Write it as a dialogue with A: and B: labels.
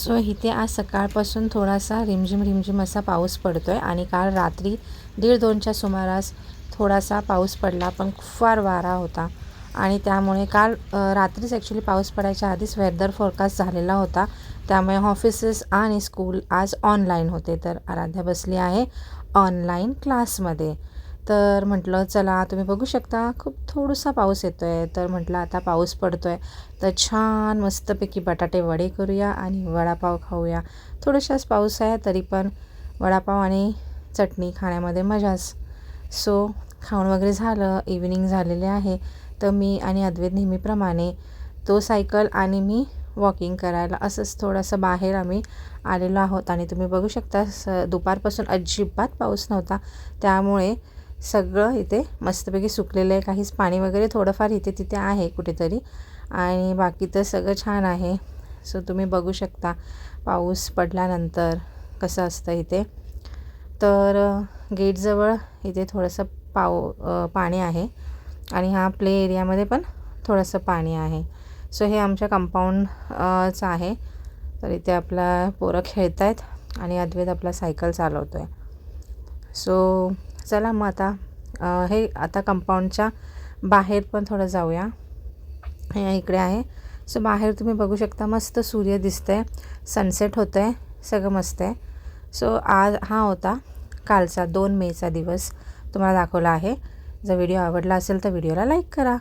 A: So इथे आज सकाळपासून थोडासा रिमझिम रिमझिम असा पाऊस पडतो आहे आणि काल रात्री दीड दोनच्या सुमारास थोडासा पाऊस पडला पण फार वारा होता. आणि त्यामुळे काल रात्रीच ॲक्च्युली पाऊस पडायच्या आधीच वेदर फोरकास्ट झालेला होता. त्यामुळे ऑफिसेस आणि स्कूल आज ऑनलाईन होते. तर आराध्या बसली आहे ऑनलाईन क्लासमध्ये तर म्हटलं चला तुम्ही बघू शकता खूप थोडासा पाऊस येतो आहे तर म्हटलं आता पाऊस पडतो आहे तर छान मस्तपैकी बटाटे वडे करूया आणि वडापाव खाऊया. थोडंशाच पाऊस आहे तरी पण वडापाव आणि चटणी खाण्यामध्ये मजाच. सो खाऊन वगैरे झालं इव्हिनिंग झालेले आहे. तर मी आणि अद्वैत नेहमीप्रमाणे तो सायकल आणि मी वॉकिंग करायला असंच थोडंसं बाहेर आम्ही आलेलो आहोत. आणि तुम्ही बघू शकता स दुपारपासून अजिबात पाऊस नव्हता. त्यामुळे सगळं इथे मस्तपैकी सुकलेलं आहे. काहीच पाणी वगैरे थोडंफार इथे तिथे आहे कुठेतरी. आणि बाकी तर सगळं छान आहे. सो तुम्ही बघू शकता पाऊस पडल्यानंतर कसं असतं इथे. तर गेटजवळ इथे थोडंसं पाव पाणी आहे. आणि हा प्ले एरियामध्ये पण थोडंसं पाणी आहे. सो हे आमच्या कंपाऊंडचं आहे. तर इथे आपला पोरं खेळत आहेत आणि अद्वैत आपला सायकल चालवतो आहे सो चला मग आता हे आता कंपाऊंडच्या बाहेर पण थोडं जाऊया. हे इकडे आहे. सो बाहेर तुम्ही बघू शकता मस्त सूर्य दिसतंय. सनसेट होतं आहे सगळं मस्त आहे. सो आज हा होता कालचा दोन मेचा दिवस तुम्हाला दाखवला आहे. जर व्हिडिओ आवडला असेल तर व्हिडिओला लाईक करा.